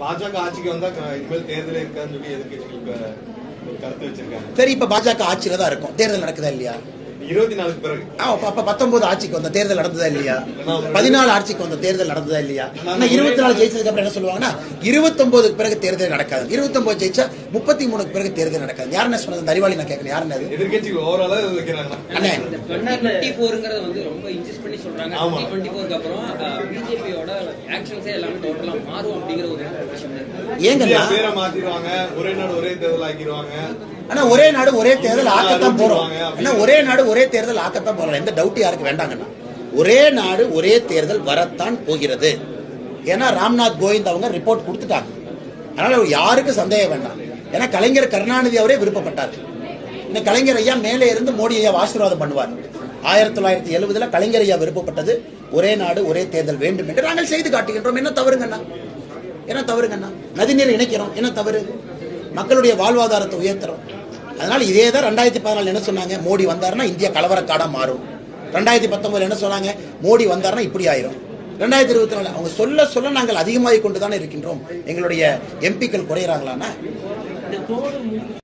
பாஜக ஆட்சிக்கு வந்தா இனிமேல் தேர்தல் இருக்காதுன்னு சொல்லி எதிர்கட்சிகளுக்கு கருத்து வச்சிருக்காங்க? சரி இப்ப பாஜக ஆட்சியில தான் இருக்கும். தேர்தல் நடக்குதா இல்லையா? இருபத்தி நாலுக்கு பிறகு. அப்ப பத்தொன்பது ஆட்சிக்கு வந்த தேர்தல் நடந்ததா இல்லையா? பதினாலு ஆட்சிக்கு வந்த தேர்தல் நடந்ததா இல்லையா? ஆனா இருபத்தி நாலு ஜெயிச்சதுக்கு அப்புறம் என்ன சொல்லுவாங்கன்னா இருபத்தொன்பதுக்கு பிறகு தேர்தல் நடக்காது. இருபத்தொன்பது ஜெயிச்சா முப்பத்தி மூணுக்கு பிறகு தேர்தல் நடக்காது. யாருன்னு சொன்னது? இந்த அறிவாளி நான் கேட்கறேன் யாருன்னு அது எதிர்கட்சிகள் ஓவராலா வைக்கிறாங்க அண்ணே. இந்த 2024 வந்து ரொம்ப இன்சிஸ்ட் பண்ணி சொல்றாங்க. ஆமா. 2024 க்கு அப்புறம் பிஜேபியோட ஆக்ஷன்ஸே எல்லாமே டோட்டலா மாறும் அப்படிங்கிற ஒரு ஏங்கன்னா பேரை மாத்திடுவாங்க ஒரே நாடு ஒரே தேர்தல் ஆக்கிடுவாங்க ஆனா ஒரே நாடு ஒரே தேர்தல் ஆக்கத்தான் போறோம். ஆனா ஒரே நாடு ஒரே தேர்தல் ஆக்கத்தான் போறோம். எந்த டவுட் யாருக்கு வேண்டாங்கண்ணா. ஒரே நாடு ஒரே தேர்தல் வரத்தான் போகிறது. ஏன்னா ராம்நாத் கோவிந்த் அவங்க ரிப்போர்ட் கொடுத்துட்டாங்க. அதனால யாருக்கும் சந்தேகம் வேண்டாம். ஏன்னா கலைஞர் கருணாநிதி அவரே விருப்பப்பட்டார். இந்த கலைஞர் ஐயா மேலே இருந்து மோடி ஐயா ஆசீர்வாதம் பண்ணுவார். ஆயிரத்தி தொள்ளாயிரத்தி எழுபதுல கலைஞர் ஐயா விருப்பப்பட்டது ஒரே நாடு ஒரே தேர்தல் வேண்டும் என்று நாங்கள் செய்து காட்டுகின்றோம். என்ன தவறுங்கண்ணா? என்ன தவறுங்கண்ணா நதிநீர் இணைக்கிறோம். என்ன தவறு? மக்களுடைய வாழ்வாதாரத்தை உயர்த்துறோம். அதனால் இதே தான் ரெண்டாயிரத்தி பதினாலு என்ன சொன்னாங்க? மோடி வந்தாருன்னா இந்தியா கலவரக்காடாக மாறும். ரெண்டாயிரத்தி பத்தொன்பதுல என்ன சொன்னாங்க? மோடி வந்தாருன்னா இப்படி ஆயிரும். ரெண்டாயிரத்தி இருபத்தி நாலு அவங்க சொல்ல சொல்ல நாங்கள் அதிகமாகி கொண்டு தானே இருக்கின்றோம். எங்களுடைய எம்பிக்கள் குறையிறாங்களான்னா